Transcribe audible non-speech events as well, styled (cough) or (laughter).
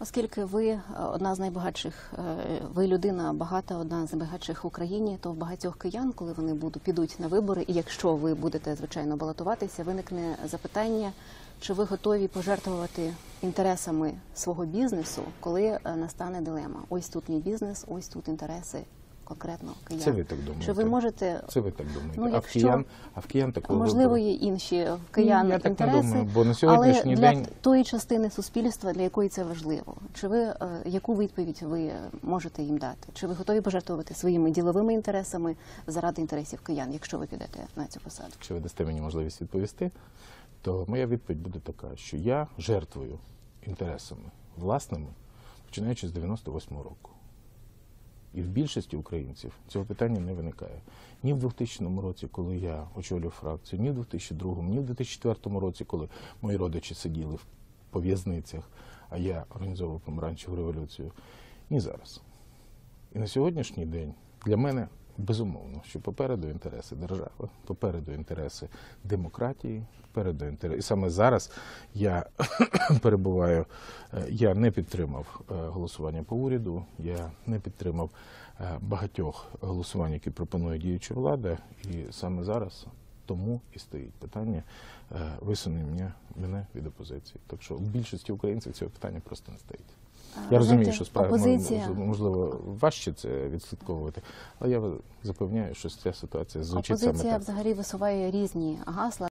Оскільки ви е, одна з найбагатших, е, ви людина багата, одна з найбагатших в Україні, то в багатьох киян, коли вони будуть підуть на вибори, і якщо ви будете звичайно балотуватися, виникне запитання, чи ви готові пожертвувати інтересами свого бізнесу, коли е, настане дилема. Ось тут мій бізнес, ось тут інтереси конкретно киян. Це ви так думаєте. Чи ви можете Це ви так думаєте. Ну, а, в киян, а в киян такого Можливо, є інші в киян я так не думаю, бо на сьогоднішній але для день- тої частини суспільства, для якої це важливо. Чи ви е, яку відповідь ви можете їм дати? Чи ви готові пожертвувати своїми діловими інтересами заради інтересів киян, якщо ви підете на цю посаду? Якщо ви дасте мені можливість відповісти, то моя відповідь буде така, що я жертвую інтересами власними, починаючи з 98-го року. І в більшості українців цього питання не виникає. Ні в 2000 році, коли я очолював фракцію, ні в 2002, ні в 2004 році, коли мої родичі сиділи в- пов'язницях, а я організовував помаранчеву революцію, ні зараз. І на сьогоднішній день для мене безумовно, що попереду інтереси держави, попереду інтереси демократії, попереду інтереси. І саме зараз я (coughs) перебуваю, е, я не підтримав е, голосування по уряду, я не підтримав е, багатьох голосувань, які пропонує діюча влада, і саме зараз. Тому і стоїть питання е, висунення мене від опозиції. Так що у більшості українців цього питання просто не стоїть. Я розумію, що справа ну, можливо важче це відслідковувати, але я запевняю, що ця ситуація звучить саме Опозиція так. взагалі висуває різні гасла.